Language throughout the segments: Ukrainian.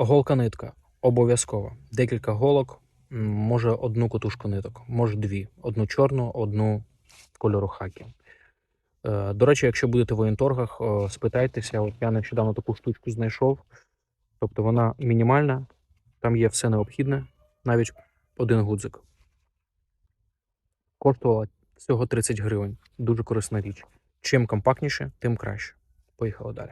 Голка нитка обов'язково. Декілька голок, може одну котушку ниток, може дві. Одну чорну, одну кольору хакі. Е, До речі, якщо будете в воєнторгах, спитайтеся, от я нещодавно таку штучку знайшов. Тобто вона мінімальна, там є все необхідне, навіть один гудзик. Коштувала всього 30 гривень. Дуже корисна річ. Чим компактніше, тим краще. Поїхали далі.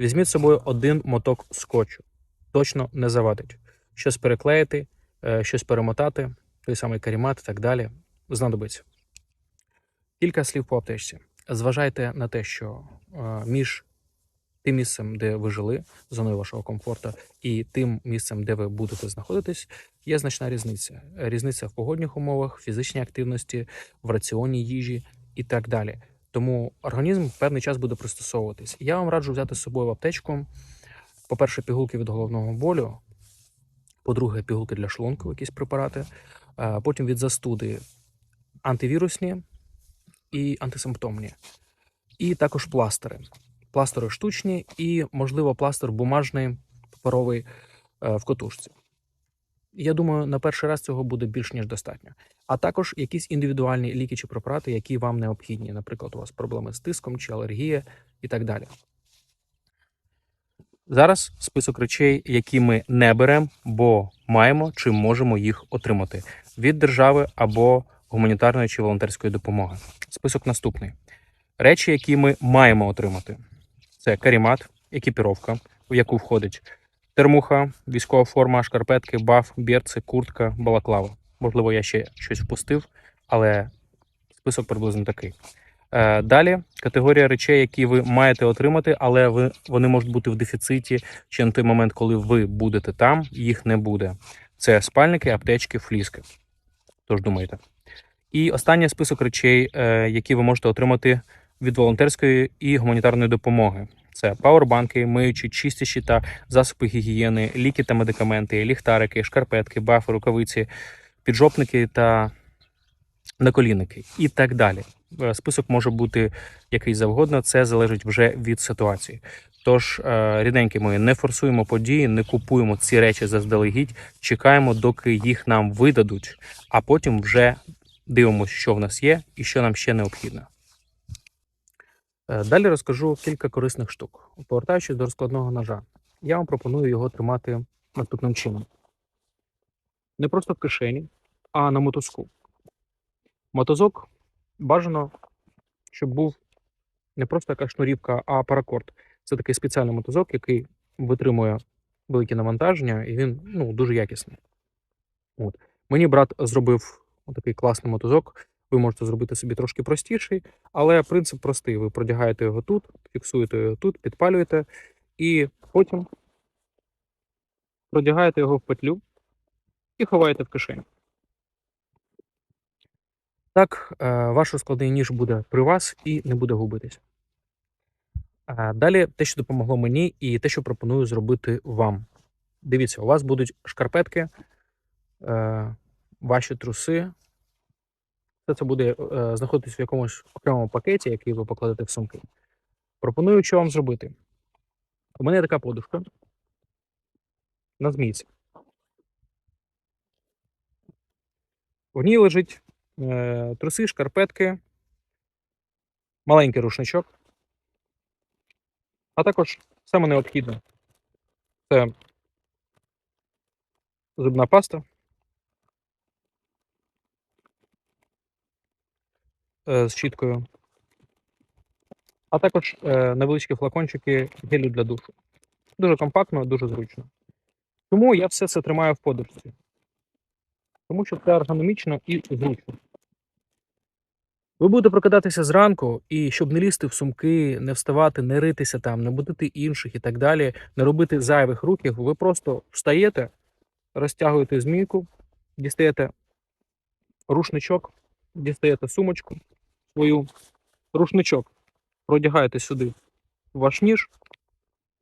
Візьміть з собою один моток скотчу. Точно не завадить. Щось переклеїти, е, щось перемотати, той самий карімат і так далі. Знадобиться. Кілька слів по аптечці. Зважайте на те, що е, між тим місцем, де ви жили, зоною вашого комфорту, і тим місцем, де ви будете знаходитись, є значна різниця. Різниця в погодних умовах, фізичній активності, в раціоні їжі і так далі. Тому організм певний час буде пристосовуватись. Я вам раджу взяти з собою в аптечку. По-перше, пігулки від головного болю, по-друге, пігулки для шлунку, якісь препарати, потім від застуди антивірусні і антисимптомні, і також пластири. Пластири штучні і, можливо, пластир бумажний, паперовий е, в котушці. Я думаю, на перший раз цього буде більш ніж достатньо. А також якісь індивідуальні ліки чи препарати, які вам необхідні. Наприклад, у вас проблеми з тиском чи алергія і так далі. Зараз список речей, які ми не беремо, бо маємо чи можемо їх отримати від держави або гуманітарної чи волонтерської допомоги. Список наступний: речі, які ми маємо отримати, це карімат, екіпіровка, в яку входить термуха, військова форма, шкарпетки, баф, берці, куртка, балаклава. Можливо, я ще щось впустив, але список приблизно такий. Е, Далі категорія речей, які ви маєте отримати, але ви вони можуть бути в дефіциті чи на той момент, коли ви будете там, їх не буде. Це спальники, аптечки, фліски. Тож думайте. І останній список речей, е, які ви можете отримати від волонтерської і гуманітарної допомоги. Це пауербанки, миючі, чистіші та засоби гігієни, ліки та медикаменти, ліхтарики, шкарпетки, бафи, рукавиці, піджопники та наколінники і так далі. Е, Список може бути який завгодно, це залежить вже від ситуації. Тож, е, рідненькі мої, не форсуємо події, не купуємо ці речі заздалегідь, чекаємо, доки їх нам видадуть, а потім вже дивимося, що в нас є і що нам ще необхідно. Е, Далі розкажу кілька корисних штук. Повертаючись до розкладного ножа, я вам пропоную його тримати наступним чином: не просто в кишені, а на мотузку. Мотузок бажано, щоб був не просто така шнурівка, а паракорд. Це такий спеціальний мотузок, який витримує великі навантаження, і він ну, дуже якісний. От. Мені брат зробив такий класний мотузок. Ви можете зробити собі трошки простіший, але принцип простий. Ви продягаєте його тут, фіксуєте його тут, підпалюєте, і потім продягаєте його в петлю і ховаєте в кишені. Так, е, ваш розкладний ніж буде при вас і не буде губитись. Е, Далі те, що допомогло мені, і те, що пропоную зробити вам. Дивіться, у вас будуть шкарпетки, е, ваші труси. Все це буде знаходитись в якомусь окремому пакеті, який ви покладете в сумки. Пропоную, що вам зробити. У мене є така подушка на змійці. В ній лежить труси, шкарпетки, маленький рушничок, а також саме необхідне це зубна паста, е, з щіткою, а також е, невеличкі флакончики гелю для душу. Дуже компактно, дуже зручно. Тому я все це тримаю в подушці. Тому що це ергономічно і зручно. Ви будете прокидатися зранку, і щоб не лізти в сумки, не вставати, не ритися там, не будити інших і так далі, не робити зайвих рухів, ви просто встаєте, розтягуєте змійку, дістаєте рушничок, дістаєте сумочку свою, рушничок, продягаєте сюди ваш ніж,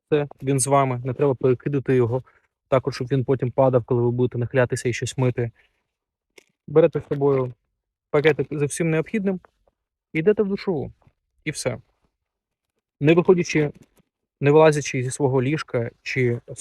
це він з вами, не треба перекидати його, також, щоб він потім падав, коли ви будете нахилятися і щось мити. Берете з собою пакетик за всім необхідним, йдете в душову. І все. Не виходячи, не вилазячи зі свого ліжка чи